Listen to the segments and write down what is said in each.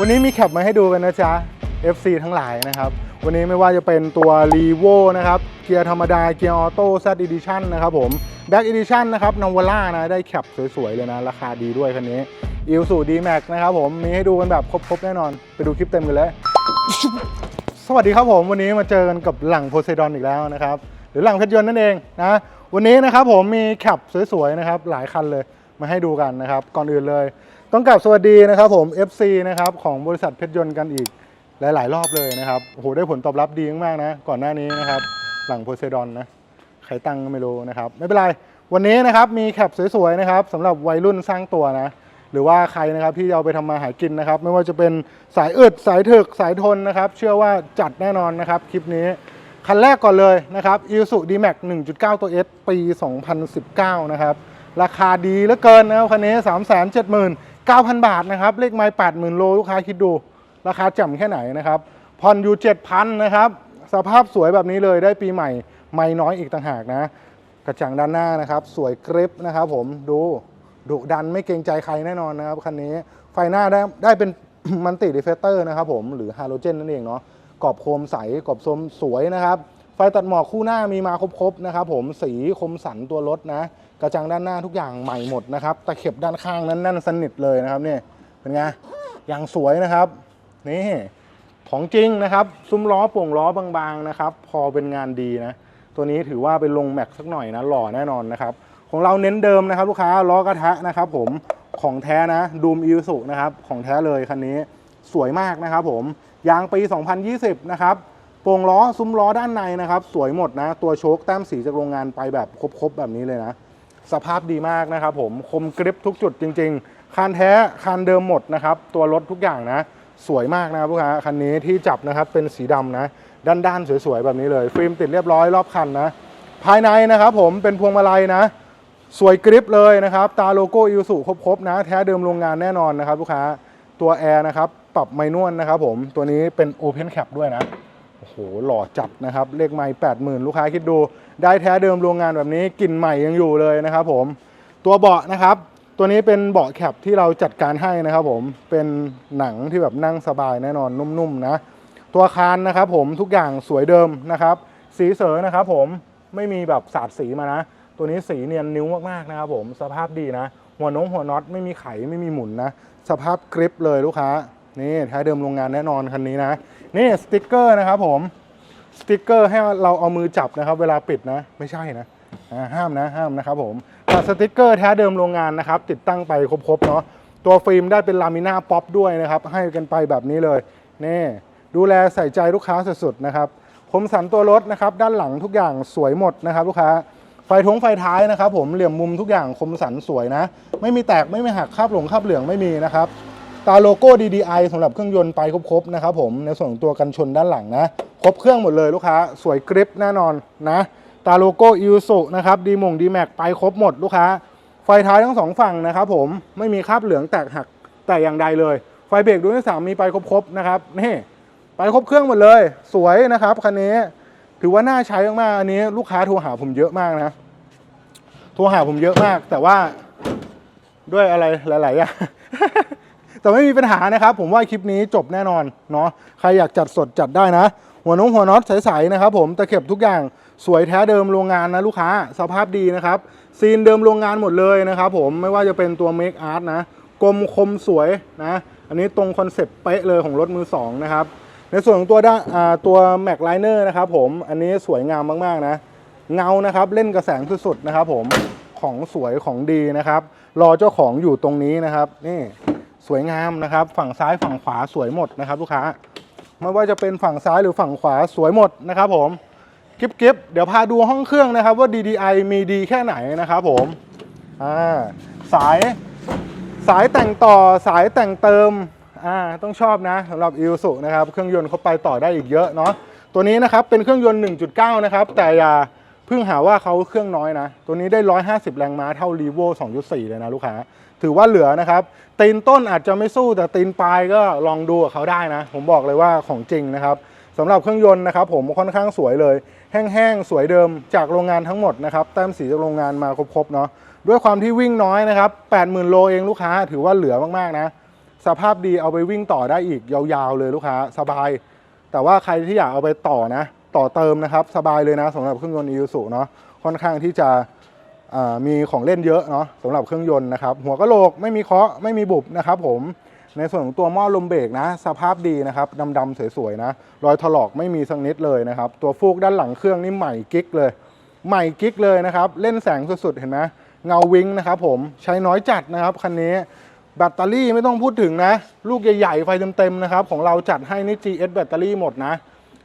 วันนี้มีแคปมาให้ดูกันนะจ๊ะ FC ทั้งหลายนะครับ วันนี้ไม่ว่าจะเป็นตัว r e v o นะครับ เกียร์ธรรมดา เกียร์ออโต้ Z Edition นะครับผม Back Edition นะครับนาวาร่านะ ได้แคปสวยๆ เลยนะ ราคาดีด้วยคันนี้ i l s u D-Max นะครับผม มีให้ดูกันแบบครบๆ แน่นอน ไปดูคลิปเต็มกันเลย สวัสดีครับผม วันนี้มาเจอกันกับหลังโพไซดอนอีกแล้วนะครับ หรือหลังเพชรยนต์นั่นเองนะ วันนี้นะครับผมมีแคปสวยๆ นะครับ หลายคันเลย มาให้ดูกันนะครับ ก่อนอื่นเลย ต้องกลับสวัสดีนะครับผม FC นะครับของบริษัทเพชรยนต์กันอีกหลาย ๆ รอบเลยนะครับโอ้โหได้ผลตอบรับดีมากๆนะ ก่อนหน้านี้นะครับ หลังโพไซดอนนะใครตั้งไม่รู้นะครับ ไม่เป็นไร วันนี้นะครับมีแคปสวย ๆ นะครับสำหรับวัยรุ่นสร้างตัวนะ หรือว่าใครนะครับที่เอาไปทำมาหากินนะครับ ไม่ว่าจะเป็นสายอึดสายถึกสายทนนะครับ เชื่อว่าจัดแน่นอนนะครับคลิปนี้คันแรกก่อนเลยนะครับอ i l s u D-Max 1.9 ตัว S ปี 2019 นะครับ ราคาดีเหลือเกินนะครับคันนี้ 9,000 บาทนะครับ เลขไม้80,000 โลลูกค้าคิดดู ราคาแจ่มแค่ไหนนะครับผ่อนอยู่ 7,000 นะครับ สภาพสวยแบบนี้เลยได้ปีใหม่ ไม่น้อยอีกต่างหากนะ กระจังด้านหน้านะครับ สวยกริปนะครับผมดูดุดันไม่เกรงใจใครแน่นอนนะครับคันนี้ไฟหน้าได้ได้เป็น มันติดีเฟเตอร์นะครับผมหรือฮาโลเจนนั่นเองเนาะกรอบโคมใสกรอบโคมสวยนะครับ ไฟตัดหมอกคู่หน้ามีมาครบๆนะครับผมสีคมสันตัวรถนะ กระจังด้านหน้าทุกอย่างใหม่หมดนะครับตะเข็บด้านข้างนั้นแน่นสนิทเลยนะครับเนี่ยเป็นไงอย่างสวยนะครับนี่ของจริงนะครับ ซุ้มล้อโป่งล้อบางๆนะครับ พอเป็นงานดีนะ ตัวนี้ถือว่าเป็นลงแม็กสักหน่อยนะหล่อแน่นอนนะครับ ของเราเน้นเดิมนะครับ ลูกค้าล้อกระทะนะครับผมของแท้นะดูมอิวสุนะครับของแท้เลยคันนี้สวยมากนะครับผมยางปี 2020 นะครับ โป่งล้อซุ้มล้อด้านในนะครับ สวยหมดนะ ตัวโชคแต้มสีจากโรงงานไปแบบครบๆแบบนี้เลยนะ สภาพดีมากนะครับผมคมกริปทุกจุดจริง ๆ คันแท้คันเดิมหมดนะครับ ตัวรถทุกอย่างนะ สวยมากนะครับลูกค้าคันนี้ที่จับนะครับเป็นสีดำนะ ด้านๆสวยๆแบบนี้เลย ฟิล์มติดเรียบร้อยรอบคันนะ ภายในนะครับผมเป็นพวงมาลัยนะสวยกริปเลยนะครับ ตาโลโก้อิวสุครบๆนะ แท้เดิมโรงงานแน่นอนนะครับลูกค้า ตัวแอร์นะครับ ปรับไมนวลนะครับผม ตัวนี้เป็นโอเพนแคปด้วยนะ โอ้โหหล่อจัดนะครับ เลขไม้แปดหมื่นลูกค้าคิดดู ได้แท้เดิมโรงงานแบบนี้กลิ่นใหม่ยังอยู่เลยนะครับผมตัวเบาะนะครับ ตัวนี้เป็นเบาะแคปที่เราจัดการให้นะครับผมเป็นหนังที่แบบนั่งสบายแน่นอนนุ่มๆนะ ตัวคานนะครับผมทุกอย่างสวยเดิมนะครับ สีเสอนะครับผมไม่มีแบบสาดสีมานะ ตัวนี้สีเนียนนิ้วมากๆนะครับผมสภาพดีนะ หัวน้องหัวน็อตไม่มีไขไม่มีหมุนนะ สภาพกริปเลยลูกค้า นี่แท้เดิมโรงงานแน่นอนคันนี้นะ นี่สติกเกอร์นะครับผมสติกเกอร์ให้เราเอามือจับนะครับ เวลาปิดนะไม่ใช่นะอ่าห้ามนะห้ามนะครับผมแต่สติกเกอร์แท้เดิมโรงงานนะครับ ติดตั้งไปครบๆเนาะตัวฟิล์มได้เป็นลามิน่าป๊อปด้วยนะครับ ให้กันไปแบบนี้เลยนี่ดูแลใส่ใจลูกค้าสุดๆนะครับคมสันตัวรถนะครับ ด้านหลังทุกอย่างสวยหมดนะครับ ลูกค้าไฟท้องไฟท้ายนะครับ ผมเหลี่ยมมุมทุกอย่างคมสันสวยนะ ไม่มีแตกไม่มีหักคาบหลงคาบเหลืองไม่มีนะครับ ตาโลโก้ DDI สำหรับเครื่องยนต์ไปครบๆนะครับผมในส่วนของตัวกันชนด้านหลังนะ ครบเครื่องหมดเลยลูกค้า สวยกริปแน่นอนนะ ตาโลโก้อิวสุนะครับดีมงดีแม็กไปครบหมดลูกค้า ไฟท้ายทั้งสองฝั่งนะครับผมไม่มีคราบเหลืองแตกหักแต่อย่างใดเลย ไฟเบรกดวงที่สามมีไปครบๆนะครับนี่ไปครบเครื่องหมดเลย สวยนะครับคันนี้ถือว่าน่าใช้มากๆอันนี้ลูกค้าโทรหาผมเยอะมากนะโทรหาผมเยอะมาก แต่ว่าด้วยอะไรหลายๆอย่าง แต่ไม่มีปัญหานะครับ ผมว่าคลิปนี้จบแน่นอนเนาะใครอยากจัดสดจัดได้นะ หัวน้องหัวน็อตใสๆนะครับผมตะเข็บทุกอย่างสวยแท้เดิมโรงงานนะลูกค้าสภาพดีนะครับซีนเดิมโรงงานหมดเลยนะครับผมไม่ว่าจะเป็นตัวเมคอาร์ตนะกลมคมสวยนะอันนี้ตรงคอนเซปต์เป๊ะเลยของรถมือสองนะครับในส่วนของตัวด้านอ่าตัวแม็กไลเนอร์นะครับผมอันนี้สวยงามมากๆนะเงานะครับเล่นกระแสงสุดๆนะครับผมของสวยของดีนะครับ รอเจ้าของอยู่ตรงนี้นะครับนี่ สวยงามนะครับ ฝั่งซ้ายฝั่งขวาสวยหมดนะครับ ลูกค้า ไม่ว่าจะเป็นฝั่งซ้ายหรือฝั่งขวาสวยหมดนะครับผมกิ๊บกิ๊บเดี๋ยวพาดูห้องเครื่องนะครับ ว่า DDI มีดีแค่ไหนนะครับผมอ่าสายสายแต่งต่อสายแต่งเติมอ่าต้องชอบนะสำหรับอิ s u นะครับ เครื่องยนต์เขาไปต่อได้อีกเยอะเนาะตัวนี้นะครับเป็นเครื่องยนต์ 1.9 นะครับ แต่อย่าเพิ่งหาว่าเขาเครื่องน้อยนะ ตัวนี้ได้ 150 แรงม้าเท่า r ีโว2.4 เลยนะลูกค้า ถือว่าเหลือนะครับ ตีนต้นอาจจะไม่สู้แต่ตีนปลายก็ลองดูกับเขาได้นะ ผมบอกเลยว่าของจริงนะครับสำหรับเครื่องยนต์นะครับ ผมค่อนข้างสวยเลย แห้งๆ สวยเดิมจากโรงงานทั้งหมดนะครับแต้มสีจากโรงงานมาครบๆเนาะด้วยความที่วิ่งน้อยนะครับ80,000 โลเองลูกค้า ถือว่าเหลือมากๆนะ สภาพดีเอาไปวิ่งต่อได้อีกยาวๆเลยลูกค้าสบาย แต่ว่าใครที่อยากเอาไปต่อนะ ต่อเติมนะครับ สบายเลยนะสำหรับเครื่องยนต์ Isuzu เนาะค่อนข้างที่จะ มีของเล่นเยอะเนาะสำหรับเครื่องยนต์นะครับ หัวกะโหลกไม่มีเคาะไม่มีบุบนะครับผมในส่วนของตัวหม้อลมเบรกนะ สภาพดีนะครับดำๆสวยๆนะ รอยถลอกไม่มีสักนิดเลยนะครับ ตัวฟูกด้านหลังเครื่องนี่ใหม่กิ๊กเลย ใหม่กิ๊กเลยนะครับ เล่นแสงสุดๆ เห็นไหมเงาวิงนะครับผมใช้น้อยจัดนะครับคันนี้แบตเตอรี่ไม่ต้องพูดถึงนะ ลูกใหญ่ๆ ไฟเต็มๆนะครับ ของเราจัดให้นี่ GS แบตเตอรี่หมดนะ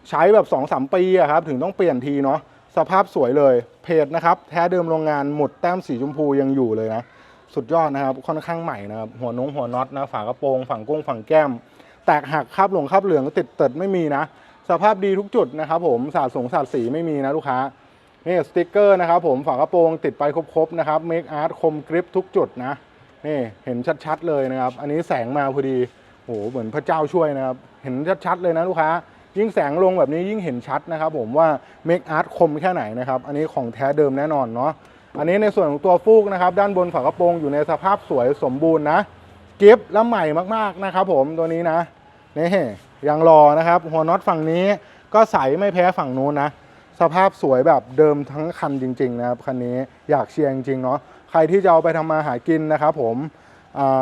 ใช้แบบ 2-3 ปีอะครับถึงต้องเปลี่ยนทีเนาะ สภาพสวยเลย เพจนะครับ แท้เดิมโรงงานหมดแต้มสีชมพูยังอยู่เลยนะ สุดยอดนะครับ ค่อนข้างใหม่นะครับ หัวนงหัวน็อตนะ ฝากระโปรง ฝั่งกุ้งฝั่งแก้ม แตกหักคาบหลงคาบเหลืองติดเติดไม่มีนะ สภาพดีทุกจุดนะครับ ผม สาดสงสาดสีไม่มีนะลูกค้า นี่สติกเกอร์นะครับ ผม ฝากระโปรงติดไปครบๆนะครับ เมคอาร์ตคมกริปทุกจุดนะ นี่เห็นชัดๆเลยนะครับ อันนี้แสงมาพอดีโห เหมือนพระเจ้าช่วยนะครับ เห็นชัดๆเลยนะลูกค้า ยิ่งแสงลงแบบนี้ยิ่งเห็นชัดนะครับผมว่าเมคอาร์ตคมแค่ไหนนะครับ อันนี้ของแท้เดิมแน่นอนเนาะอันนี้ในส่วนของตัวฟูกนะครับ ด้านบนฝากระโปรงอยู่ในสภาพสวยสมบูรณ์นะกิฟต์แล้วใหม่มากๆนะครับผมตัวนี้นะนี่ยังรอนะครับ หัวน็อตฝั่งนี้ก็ใสไม่แพ้ฝั่งนู้นนะ สภาพสวยแบบเดิมทั้งคันจริง ๆ นะครับคันนี้อยากเชียร์จริงๆเนาะใครที่จะเอาไปทำมาหากินนะครับผม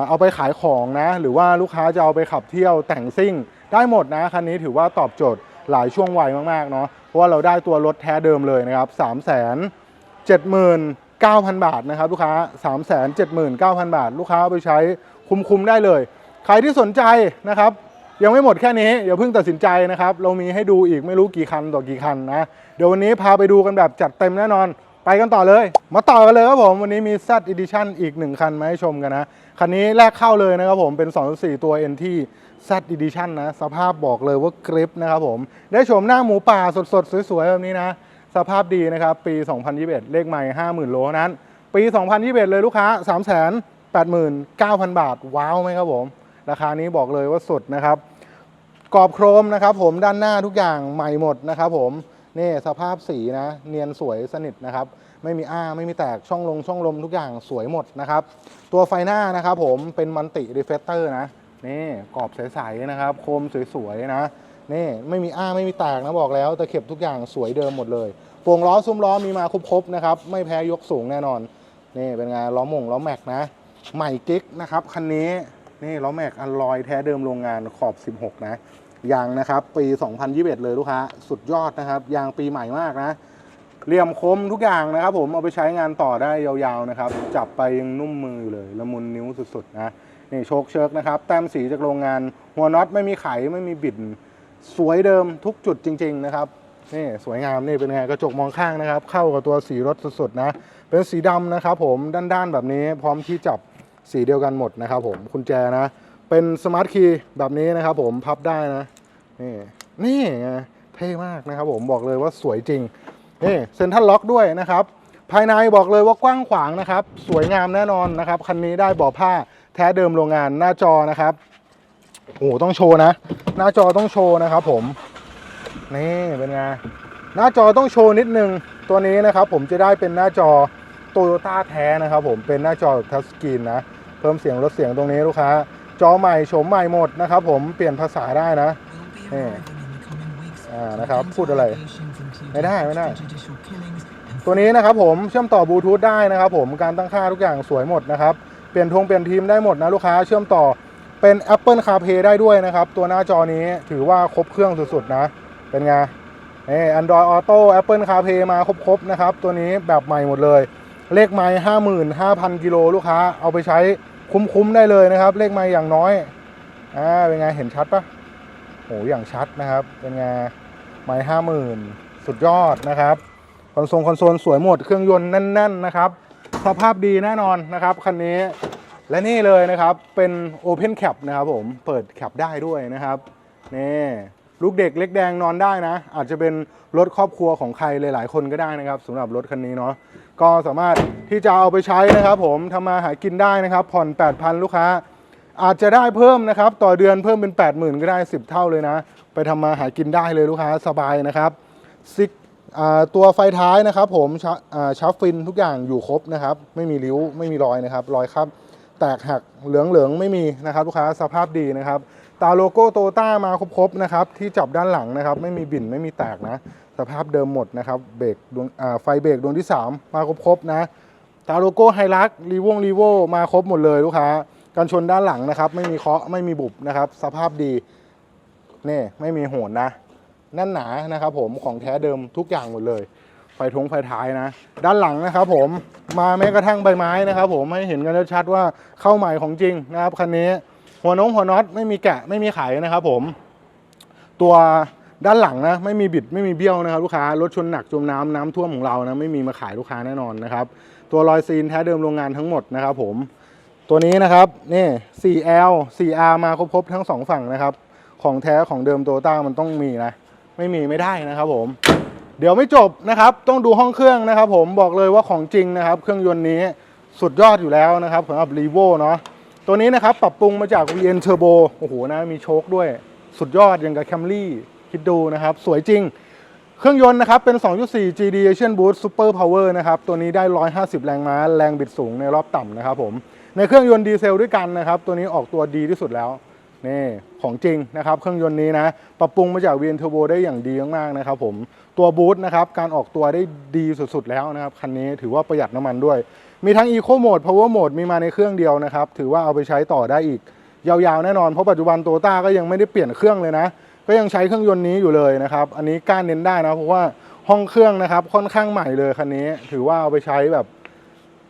เอาไปขายของนะ หรือว่าลูกค้าจะเอาไปขับเที่ยวแต่งซิ่ง ได้หมดนะคันนี้ถือว่าตอบโจทย์หลายช่วงวัยมากๆเนาะเพราะว่าเราได้ตัวรถแท้เดิมเลยนะครับ3 0 0 0 0 79,000 บาทนะครับลูกค้า 379,000 บาท ลูกค้าเอาไปใช้คุ้มๆได้เลย ใครที่สนใจนะครับ ยังไม่หมดแค่นี้อย่าเพิ่งตัดสินใจนะครับ เรามีให้ดูอีกไม่รู้กี่คันต่อกี่คันนะ เดี๋ยววันนี้พาไปดูกันแบบจัดเต็มแน่นอน ไปกันต่อเลย มาต่อกันเลยครับผม วันนี้มี Z Edition อีกหนึ่งคันมาให้ชมกันนะ คันนี้แรกเข้าเลยนะครับผมเป็น 2.4 ตัว NT Z Edition นะ สภาพบอกเลยว่ากริปนะครับผม ได้ชมหน้าหมูป่าสดๆ สวยๆ แบบนี้นะ สภาพดีนะครับ ปี 2021 เลขใหม่ 50,000 โลนั้น ปี 2021 เลยลูกค้า 389,000 บาท ว้าวไหมครับผม ราคานี้บอกเลยว่าสดนะครับ กรอบโครมนะครับผมด้านหน้าทุกอย่างใหม่หมดนะครับผมนี่สภาพสีนะ เนียนสวยสนิทนะครับ ไม่มีอ้าไม่มีแตกช่องลงช่องลมทุกอย่างสวยหมดนะครับ ตัวไฟหน้านะครับผมเป็นมันติรีเฟลเตอร์นะ นี่กรอบใสๆนะครับ โคมสวยๆนะนี่ไม่มีอ้าไม่มีแตกนะบอกแล้วตะเข็บทุกอย่างสวยเดิมหมดเลยโป่งล้อซุ้มล้อมีมาครบๆนะครับไม่แพ้ยกสูงแน่นอนนี่เป็นไงล้อมงล้อแม็กนะ ใหม่กิ๊กนะครับคันนี้นี่ล้อแม็กอัลลอยแท้เดิมโรงงานขอบ 16 นะยางนะครับปี 2021 เลยลูกค้าสุดยอดนะครับยางปีใหม่มากนะเหลี่ยมคมทุกอย่างนะครับ ผมเอาไปใช้งานต่อได้ยาวๆนะครับ จับไปยังนุ่มมืออยู่เลยละมุนนิ้วสุดๆนะ นี่โชคเชิกนะครับ แต้มสีจากโรงงาน หัวน็อตไม่มีไขไม่มีบิด สวยเดิมทุกจุดจริง ๆ นะครับนี่สวยงามนี่เป็นไงกระจกมองข้างนะครับ เข้ากับตัวสีรถสุดๆนะ เป็นสีดำนะครับผมด้านๆแบบนี้พร้อมที่จับสีเดียวกันหมดนะครับผมกุญแจนะ เป็นสมาร์ทคีย์แบบนี้นะครับผมพับได้นะ นี่นี่ไงเท่มากนะครับผมบอกเลยว่าสวยจริงนี่เซ็นทรัลล็อกด้วยนะครับ ภายในบอกเลยว่ากว้างขวางนะครับ สวยงามแน่นอนนะครับ คันนี้ได้เบ่อผ้า แท้เดิมโรงงานหน้าจอนะครับโอ้ต้องโชว์นะ หน้าจอต้องโชว์นะครับผม นี่เป็นไงหน้าจอต้องโชว์นิดนึงตัวนี้นะครับ ผมจะได้เป็นหน้าจอโตโยต้าแท้นะครับผมเป็นหน้าจอทัชสกรีนนะ เพิ่มเสียงลดเสียงตรงนี้ลูกค้า จอใหม่โฉมใหม่หมดนะครับผมเปลี่ยนภาษาได้นะนี่อ่านะครับพูดอะไร ไม่ได้ไม่ได้ ตัวนี้นะครับผมเชื่อมต่อบลูทูธได้นะครับผมการตั้งค่าทุกอย่างสวยหมดนะครับ เปลี่ยนทงเปลี่ยนทีมได้หมดนะลูกค้าเชื่อมต่อเป็น Apple CarPlay ได้ด้วยนะครับ ตัวหน้าจอนี้ถือว่าครบเครื่องสุดๆนะ เป็นไงนี่ Android Auto Apple CarPlay มาครบๆนะครับ ตัวนี้แบบใหม่หมดเลย เลขไม้ห้าหมื่นห้าพันกิโลลูกค้า เอาไปใช้คุ้มๆได้เลยนะครับ เลขไม้อย่างน้อยอ่าเป็นไงเห็นชัดปะโหอย่างชัดนะครับ เป็นไงไม้ห้าหมื่นสุดยอดนะครับคอนโซลคอนโซลสวยหมดเครื่องยนต์แน่น ๆ นะครับ สภาพดีแน่นอนนะครับคันนี้และนี่เลยนะครับเป็น Open Cap นะครับผมเปิดแคปได้ด้วยนะครับนี่ลูกเด็กเล็กแดงนอนได้นะ อาจจะเป็นรถครอบครัวของใครหลาย ๆ คนก็ได้นะครับสำหรับรถคันนี้เนาะก็สามารถที่จะเอาไปใช้นะครับ ผมทำมาหากินได้นะครับ ผ่อน 8,000 ลูกค้า อาจจะได้เพิ่มนะครับ ต่อเดือนเพิ่มเป็น 80,000 ก็ได้ 10 เท่าเลยนะ ไปทำมาหากินได้เลยลูกค้าสบายนะครับซิก ตัวไฟท้ายนะครับผมชาอ่าชาร์ฟฟินทุกอย่างอยู่ครบนะครับ ไม่มีริ้วไม่มีรอยนะครับ รอยครับ แตกหักเหลืองๆไม่มีนะครับลูกค้าสภาพดีนะครับ ตาโลโก้โตต้ามาครบๆนะครับ ที่จับด้านหลังนะครับ ไม่มีบิ่นไม่มีแตกนะ สภาพเดิมหมดนะครับเบรกดวงไฟเบรกดวงที่ 3 มาครบๆนะตาโลโก้ไฮลักรีวงรีโวมาครบหมดเลยลูกค้ากันชนด้านหลังนะครับ ไม่มีเคาะไม่มีบุบนะครับ สภาพดีนี่ไม่มีโหนนะ แน่นหนานะครับผมของแท้เดิมทุกอย่างหมดเลย ไฟทงไฟท้ายนะ ด้านหลังนะครับผมมาแม้กระทั่งใบไม้นะครับผมให้เห็นกันชัดว่าเข้าใหม่ของจริงนะครับคันนี้หัวน้องหัวน็อตไม่มีแกะไม่มีไขนะครับผม ตัวด้านหลังนะไม่มีบิดไม่มีเบี้ยวนะครับลูกค้ารถชนหนักจมน้ำน้ำท่วมของเรานะไม่มีมาขายลูกค้าแน่นอนนะครับ ตัวรอยซีนแท้เดิมโรงงานทั้งหมดนะครับผมตัวนี้นะครับนี่ 4L 4R มาครบๆทั้งสองฝั่งนะครับ ของแท้ของเดิมโตต้ามันต้องมีนะ ไม่มีไม่ได้นะครับผม เดี๋ยวไม่จบนะครับ ต้องดูห้องเครื่องนะครับ ผมบอกเลยว่าของจริงนะครับ เครื่องยนต์นี้สุดยอดอยู่แล้วนะครับสำหรับ r ีโวเนาะตัวนี้นะครับปรับปรุงมาจาก VN Turbo โอ้โหนะมีโชคด้วย สุดยอดอย่างกับ Camry คิดดูนะครับ สวยจริง เครื่องยนต์นะครับเป็น 2.4 GD Asian Boost Super Power นะครับ ตัวนี้ได้ 150 แรงม้า แรงบิดสูงในรอบต่ำนะครับผม ในเครื่องยนต์ดีเซลด้วยกันนะครับ ตัวนี้ออกตัวดีที่สุดแล้ว นี่ของจริงนะครับเครื่องยนต์นี้นะปรับปรุงมาจาก VN Turbo ได้อย่างดีมากๆนะครับผมตัวบูทนะครับการออกตัวได้ดีสุดๆแล้วนะครับคันนี้ถือว่าประหยัดน้ำมันด้วย มีทั้ง Eco Mode Power Mode มีมาในเครื่องเดียวนะครับถือว่าเอาไปใช้ต่อได้อีก ยาวๆแน่นอนเพราะปัจจุบันโตต้าก็ยังไม่ได้เปลี่ยนเครื่องเลยนะ ก็ยังใช้เครื่องยนต์นี้อยู่เลยนะครับอันนี้กล้าเน้นได้นะเพราะว่าห้องเครื่องนะครับค่อนข้างใหม่เลยคันนี้ ถือว่าเอาไปใช้แบบ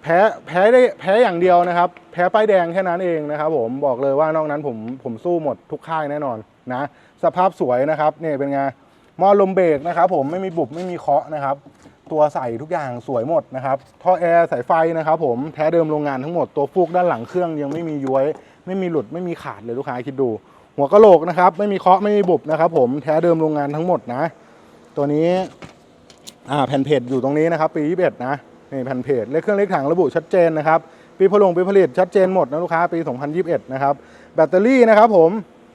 แพ้แพ้ได้แพ้อย่างเดียวนะครับ แพ้ป้ายแดงแค่นั้นเองนะครับ ผมบอกเลยว่านอกนั้นผมผมสู้หมดทุกค่ายแน่นอนนะ สภาพสวยนะครับนี่เป็นไงมอลมเบรกนะครับ ผมไม่มีบุบไม่มีเคาะนะครับ ตัวใส่ทุกอย่างสวยหมดนะครับท่อแอร์สายไฟนะครับ ผมแท้เดิมโรงงานทั้งหมดตัวฟูกด้านหลังเครื่องยังไม่มีย้วย ไม่มีหลุดไม่มีขาดเลยลูกค้าคิดดู หัวกะโหลกนะครับ ไม่มีเคาะไม่มีบุบนะครับ ผมแท้เดิมโรงงานทั้งหมดนะ ตัวนี้อ่าแผ่นเพจอยู่ตรงนี้นะครับ ปี21นะ นี่แผ่นเพจเลขเครื่องเลขถังระบุชัดเจนนะครับปีผลงปีผลิตชัดเจนหมดนะลูกค้าปี 2021 นะครับแบตเตอรี่นะครับผม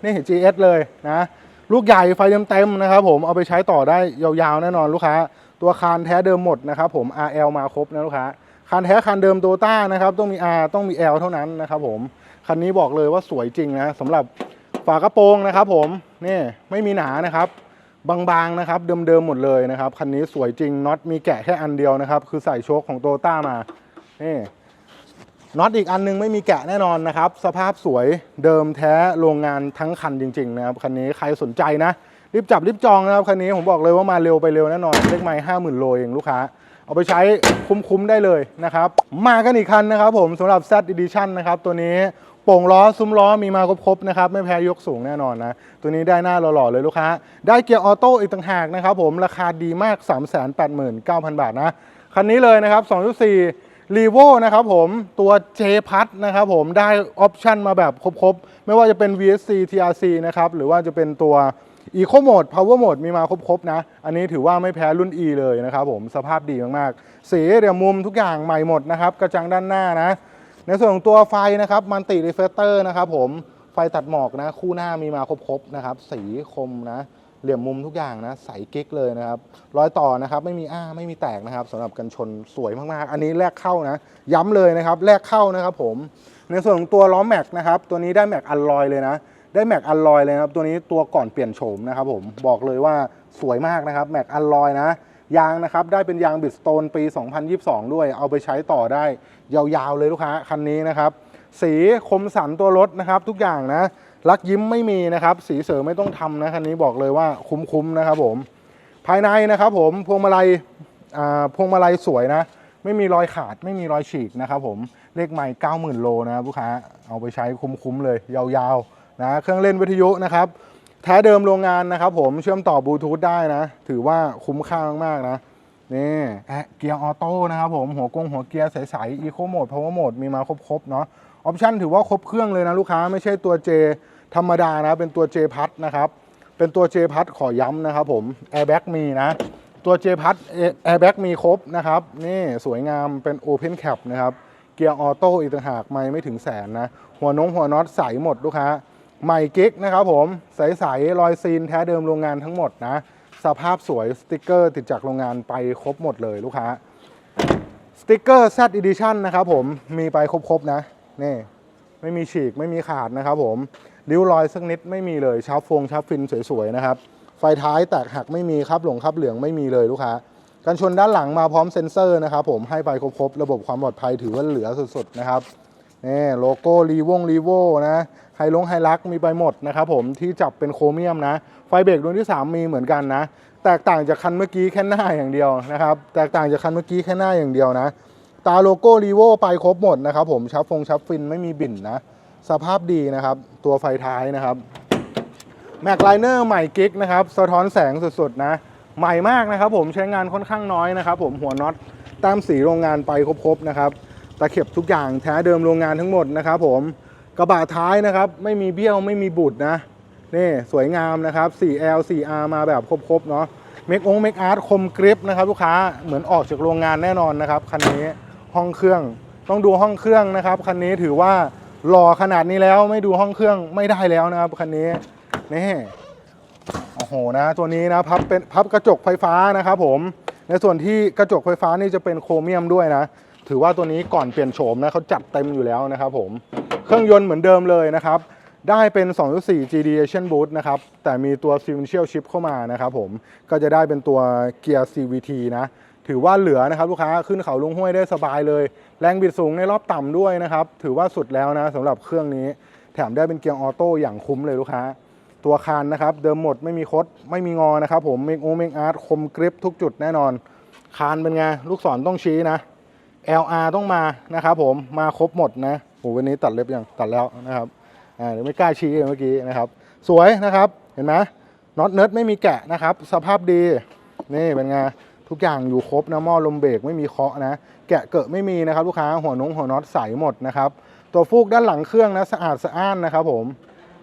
นี่ GS เลยนะลูกใหญ่ไฟเต็มๆนะครับผมเอาไปใช้ต่อได้ยาวๆแน่นอนลูกค้า ตัวคานแท้เดิมหมดนะครับผม RL มาครบนะลูกค้าคานแท้คานเดิมโตต้านะครับต้องมี R ต้องมี L เท่านั้นนะครับผมคันนี้บอกเลยว่าสวยจริงนะสำหรับฝากระโปรงนะครับผมนี่ไม่มีหนานะครับ บางๆนะครับเดิมๆหมดเลยนะครับคันนี้สวยจริงน็อตมีแกะแค่อันเดียวนะครับ คือใส่โชคของโตต้ามานี่น็อตอีกอันนึงไม่มีแกะแน่นอนนะครับ สภาพสวยเดิมแท้โรงงานทั้งคันจริงๆนะครับคันนี้ใครสนใจนะ รีบจับรีบจองนะครับคันนี้ผมบอกเลยว่ามาเร็วไปเร็วแน่นอนเลขไม้ห้าหมื่นโลเองลูกค้าเอาไปใช้คุ้มๆได้เลยนะครับ มากันอีกคันนะครับผมสำหรับ Z Edition นะครับตัวนี้ โป่งล้อซุ้มล้อมีมาครบๆนะครับไม่แพ้ยกสูงแน่นอนนะ ตัวนี้ได้หน้าหล่อๆเลยลูกค้า ได้เกียร์ออโต้อีกต่างหากนะครับผมราคาดีมาก 389,000 บาทนะ คันนี้เลยนะครับ 2.4รีโวนะครับผมตัว J พัดนะครับผมได้ออปชันมาแบบครบๆ ไม่ว่าจะเป็น VSC TRC นะครับหรือว่าจะเป็นตัว Eco Mode Power Mode มีมาครบๆนะ อันนี้ถือว่าไม่แพ้รุ่น E เลยนะครับผมสภาพดีมากๆ สีเดี๋ยวมุมทุกอย่างใหม่หมดนะครับ กระจังด้านหน้านะ ในส่วนของตัวไฟนะครับมันติรีเฟลเตอร์นะครับผมไฟตัดหมอกนะคู่หน้ามีมาครบๆนะครับสีคมนะเหลี่ยมมุมทุกอย่างนะใสกิ๊กเลยนะครับรอยต่อนะครับไม่มีอ้าไม่มีแตกนะครับสำหรับกันชนสวยมากๆ อันนี้แรกเข้านะ ย้ำเลยนะครับแรกเข้านะครับผมในส่วนของตัวล้อแม็กนะครับตัวนี้ได้แม็กอัลลอยเลยนะได้แม็กอัลลอยเลยนะครับตัวนี้ตัวก่อนเปลี่ยนโฉมนะครับผมบอกเลยว่าสวยมากนะครับแม็กอัลลอยนะ ยางนะครับได้เป็นยางบิดสโตนปี 2022 ด้วย เอาไปใช้ต่อได้ยาวๆเลยลูกค้าคันนี้นะครับ สีคมสันตัวรถนะครับ ทุกอย่างนะลักยิ้มไม่มีนะครับ สีเสริมไม่ต้องทำนะคันนี้บอกเลยว่าคุ้มๆนะครับผม ภายในนะครับผมพวงมาลัยอ่าพวงมาลัยสวยนะ ไม่มีรอยขาดไม่มีรอยฉีกนะครับผมเลขใหม่90,000 โลนะครับลูกค้าเอาไปใช้คุ้มๆเลยยาวๆนะเครื่องเล่นวิทยุนะครับ แท้เดิมโรงงานนะครับผมเชื่อมต่อบลูทูธได้นะ ถือว่าคุ้มค่ามากๆนะนี่เกียร์ออโต้นะครับผมหัวกงหัวเกียร์ใสๆอีโคโหมดพาวเวอร์โหมดมีมาครบๆเนาะออปชั่นถือว่าครบเครื่องเลยนะลูกค้าไม่ใช่ตัว J ธรรมดานะ เป็นตัว J พัดนะครับเป็นตัว J พัดขอย้ำนะครับผมแอร์แบ็กมีนะ ตัว J พัดแอร์แบ็กมีครบนะครับ นี่สวยงามเป็น Open Cap นะครับ เกียร์ออโต้อีกต่างหากไม่ไม่ถึงแสนนะ หัวนงหัวน็อตใสหมดลูกค้า ใหม่กิ๊กนะครับผมใสๆรอยซีนแท้เดิมโรงงานทั้งหมดนะ สภาพสวยสติกเกอร์ติดจากโรงงานไปครบหมดเลยลูกค้าสติกเกอร์ Z Edition นะครับผมมีไปครบๆนะนี่ไม่มีฉีกไม่มีขาดนะครับผมริ้วรอยสักนิดไม่มีเลยชาร์ปฟงชาร์ปฟินสวยๆนะครับไฟท้ายแตกหักไม่มีครับหลงครับเหลืองไม่มีเลยลูกค้ากันชนด้านหลังมาพร้อมเซ็นเซอร์นะครับผมให้ไปครบๆระบบความปลอดภัยถือว่าเหลือสุดๆนะครับ นี่โลโก้รีวงรีโวนะไฮลงไฮลักมีไปหมดนะครับผมที่จับเป็นโครเมียมนะ ไฟเบรกดวงที่ 3 มีเหมือนกันนะ แตกต่างจากคันเมื่อกี้แค่หน้าอย่างเดียวนะครับ แตกต่างจากคันเมื่อกี้แค่หน้าอย่างเดียวนะ ตาโลโก้รีโวไปครบหมดนะครับผมชับฟงชับฟินไม่มีบิ่นนะ สภาพดีนะครับ ตัวไฟท้ายนะครับแม็กไลเนอร์ใหม่กิ๊กนะครับสะท้อนแสงสุดๆนะ ใหม่มากนะครับผมใช้งานค่อนข้างน้อยนะครับผมหัวน็อตตามสีโรงงานไปครบๆนะครับ ตะเข็บทุกอย่างแท้เดิมโรงงานทั้งหมดนะครับผมกระบะท้ายนะครับไม่มีเบี้ยวไม่มีบุดนะนี่สวยงามนะครับ 4L 4R มาแบบครบๆเนาะเมกองเมกอาร์ตคมกริปนะครับลูกค้าเหมือนออกจากโรงงานแน่นอนนะครับคันนี้ห้องเครื่องต้องดูห้องเครื่องนะครับคันนี้ถือว่าหล่อขนาดนี้แล้วไม่ดูห้องเครื่องไม่ได้แล้วนะครับคันนี้นี่โอ้โหนะตัวนี้นะพับเป็นพับกระจกไฟฟ้านะครับผมในส่วนที่กระจกไฟฟ้านี่จะเป็นโครเมียมด้วยนะ ถือว่าตัวนี้ก่อนเปลี่ยนโฉมนะเขาจัดเต็มอยู่แล้วนะครับผม เครื่องยนต์เหมือนเดิมเลยนะครับ ได้เป็น 2.4 GD Asian Boost นะครับ แต่มีตัว Sequential Chip เข้ามานะครับผม ก็จะได้เป็นตัวเกียร์ CVT นะ ถือว่าเหลือนะครับลูกค้าขึ้นเขาลงห้วยได้สบายเลย แรงบิดสูงในรอบต่ำด้วยนะครับ ถือว่าสุดแล้วนะสำหรับเครื่องนี้ แถมได้เป็นเกียร์ออโต้อย่างคุ้มเลยลูกค้า ตัวคานนะครับเดิมหมดไม่มีคดไม่มีงอนะครับผมเมกโอเมกอาร์ตคมกริปทุกจุดแน่นอน คานเป็นไงลูกศรต้องชี้นะ LR ต้องมานะครับผมมาครบหมดนะโหวันนี้ตัดเล็บยังตัดแล้วนะครับอ่าเดี๋ยวไม่กล้าชี้เลยเมื่อกี้นะครับ สวยนะครับเห็นไหมน็อตเนิร์ดไม่มีแกะนะครับ สภาพดีนี่เป็นไงทุกอย่างอยู่ครบนะหม้อลมเบรกไม่มีเคาะนะ แกะเกิดไม่มีนะครับ ลูกค้าหัวนงหัวน็อตใสหมดนะครับ ตัวฟูกด้านหลังเครื่องนะสะอาดสะอ้านนะครับผม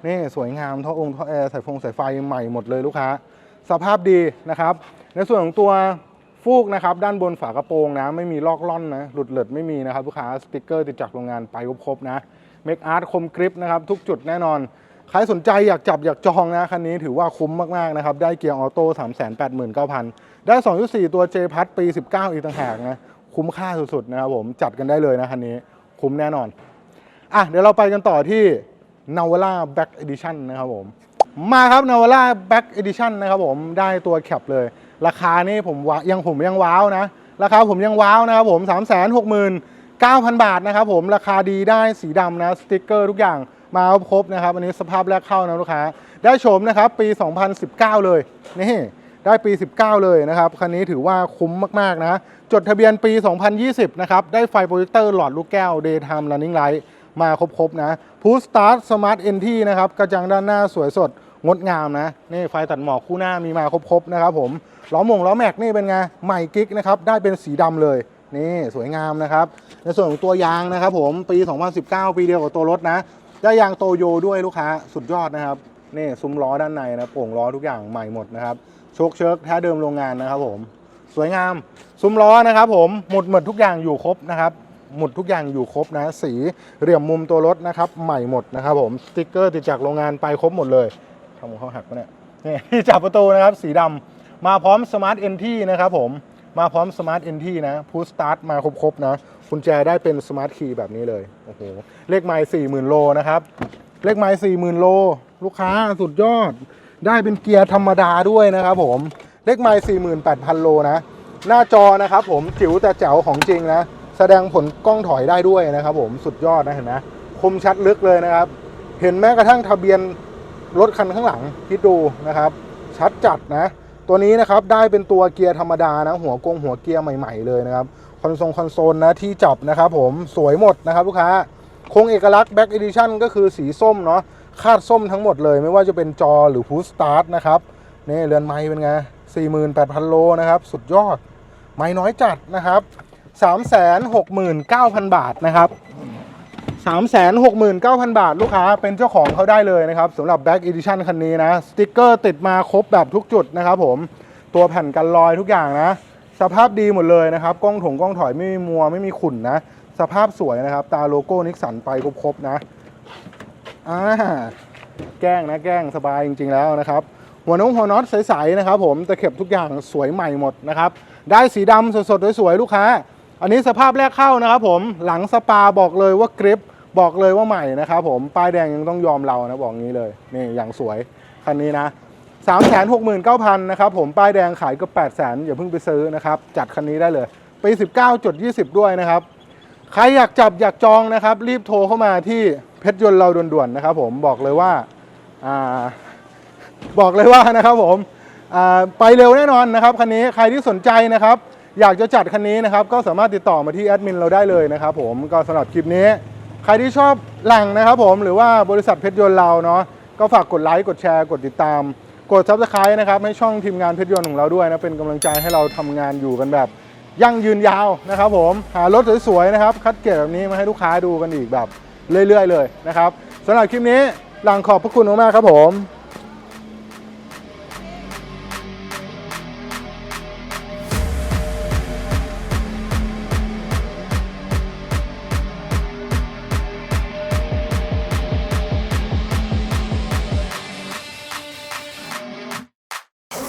นี่สวยงามท่อองค์ท่อแอร์สายฟงสายไฟใหม่หมดเลยลูกค้า สภาพดีนะครับ ในส่วนของตัว ฟูกนะครับด้านบนฝากระโปรงนะไม่มีลอกล่อนนะหลุดเหลิดไม่มีนะครับลูกค้าสติกเกอร์ติดจากโรงงานไปครบๆนะเมคอาร์ตคมกริปนะครับทุกจุดแน่นอน ใครสนใจอยากจับอยากจองนะคันนี้ถือว่าคุ้มมากๆนะครับได้เกียร์ออโต้389,000 ได้ 2.4 ตัว J พัดปี 19 อีกต่างหากนะคุ้มค่าสุดๆนะครับผมจัดกันได้เลยนะคันนี้คุ้มแน่นอนอะเดี๋ยวเราไปกันต่อที่ Navara Back Edition นะครับผมมาครับ Navara Back Edition นะครับผมได้ตัวแคปเลยราคานี่ผมยังผมยังว้าวนะ ราคาผมยังว้าวนะครับผม 3 6 9 0 0 0 บาทนะครับผมราคาดีได้สีดำนะสติกเกอร์ทุกอย่างมาครบนะครับอันนี้สภาพแรกเข้านะลูกค้า ได้โฉมนะครับปี 2019 เลยนี่ได้ปี 19 เลยนะครับคันนี้ถือว่าคุ้มมากๆนะ จดทะเบียนปี 2020 นะครับได้ไฟโปรเจคเตอร์หลอดลูกแก้ว Daytime Running Light มาครบๆนะ p u s h Start Smart NT นะครับกระจังด้านหน้าสวยสดงดงามนะนี่ไฟตัดหมอกคู่หน้ามีมาครบๆนะครับผม ล้อมงล้อแม็กนี่เป็นไงใหม่กิ๊กนะครับได้เป็นสีดำเลยนี่สวยงามนะครับ ในส่วนของตัวยางนะครับผมปี 2019 ปีเดียวกับตัวรถนะ ได้ยางโตโยด้วยลูกค้าสุดยอดนะครับนี่ซุ้มล้อด้านในนะโป่งล้อทุกอย่างใหม่หมดนะครับโชคเชิกแท้เดิมโรงงานนะครับผมสวยงามซุ้มล้อนะครับผมหมดหมดทุกอย่างอยู่ครบนะครับหมดทุกอย่างอยู่ครบนะ สีเหลี่ยมมุมตัวรถนะครับ ใหม่หมดนะครับผมสติ๊กเกอร์ติดจากโรงงานไปครบหมดเลยทำของเขาหักปะเนี่ยนี่ที่จับประตูนะครับ สีดำ มาพร้อมสมาร์ทเอนที่นะครับผม มาพร้อมสมาร์ทเอนที่นะพูสตาร์ทมาครบๆนะกุญแจได้เป็นสมาร์ทคีย์แบบนี้เลย โอ้โห เลขไมล์สี่หมื่นโลนะครับ เลขไมล์สี่หมื่นโล ลูกค้าสุดยอด ได้เป็นเกียร์ธรรมดาด้วยนะครับผม เลขไมล์สี่หมื่นแปดพันโลนะ หน้าจอนะครับผม จิ๋วแต่แจ๋วของจริงนะ แสดงผลกล้องถอยได้ด้วยนะครับผม สุดยอดนะเห็นไหมคมชัดลึกเลยนะครับ เห็นแม้กระทั่งทะเบียนรถคันข้างหลังคิดดูนะครับ ชัดจัดนะ ตัวนี้นะครับได้เป็นตัวเกียร์ธรรมดานะหัวกงหัวเกียร์ใหม่ ๆเลยนะครับคอนโซลคอนโซลนะที่จับนะครับผมสวยหมดนะครับลูกค้าคงเอกลักษณ์ Back Edition ก็คือสีส้มเนาะคาดส้มทั้งหมดเลยไม่ว่าจะเป็นจอหรือ Push Start นะครับนี่เรือนไม้เป็นไง 48,000 โลนะครับ สุดยอด ไม้น้อยจัดนะครับ 369,000 บาทนะครับ 369,000 บาทลูกค้าเป็นเจ้าของเขาได้เลยนะครับสำหรับ Back Edition คันนี้นะ สติกเกอร์ติดมาครบแบบทุกจุดนะครับผมตัวแผ่นกันรอยทุกอย่างนะ สภาพดีหมดเลยนะครับกล้องถงกล้องถอยไม่มีมัวไม่มีขุ่นนะ สภาพสวยนะครับ ตาโลโก้นิกสันไปครบๆนะอ่าแกล้งนะแกล้งสบายจริง ๆ แล้วนะครับ หัวน้องหัวน็อตใสๆนะครับผมตะเข็บทุกอย่างสวยใหม่หมดนะครับ ได้สีดำสดๆสวยๆลูกค้า อันนี้สภาพแรกเข้านะครับผมหลังสปาบอกเลยว่ากริป บอกเลยว่าใหม่นะครับผมป้ายแดงยังต้องยอมเรานะบอกงี้เลยนี่อย่างสวยคันนี้นะ3 6 9 0 0 0นะครับผมป้ายแดงขายก็ 8 0 0 0 0อย่าเพิ่งไปซื้อนะครับ จัดคันนี้ได้เลยปี 19.20 ด้วยนะครับ ใครอยากจับอยากจองนะครับ รีบโทรเข้ามาที่เพชรยนต์เราด่วนๆนะครับผมบอกเลยว่าอ่าบอกเลยว่านะครับผมอ่าไปเร็วแน่นอนนะครับคันนี้ใครที่สนใจนะครับ อยากจะจัดคันนี้นะครับ ก็สามารถติดต่อมาที่แอดมินเราได้เลยนะครับผมก็สำหรับคลิปนี้ ใครที่ชอบหลังนะครับผมหรือว่าบริษัทเพชรยนต์เราเนาะก็ฝากกดไลค์กดแชร์กดติดตาม กดซับสไครต์นะครับให้ช่องทีมงานเพชรยนต์ของเราด้วยนะเป็นกำลังใจให้เราทำงานอยู่กันแบบยั่งยืนยาวนะครับผมหารถสวยๆนะครับคัดเกรดแบบนี้มาให้ลูกค้าดูกันอีกแบบเรื่อยๆ เลยนะครับสำหรับคลิปนี้หลังขอบพระคุณมากๆครับผม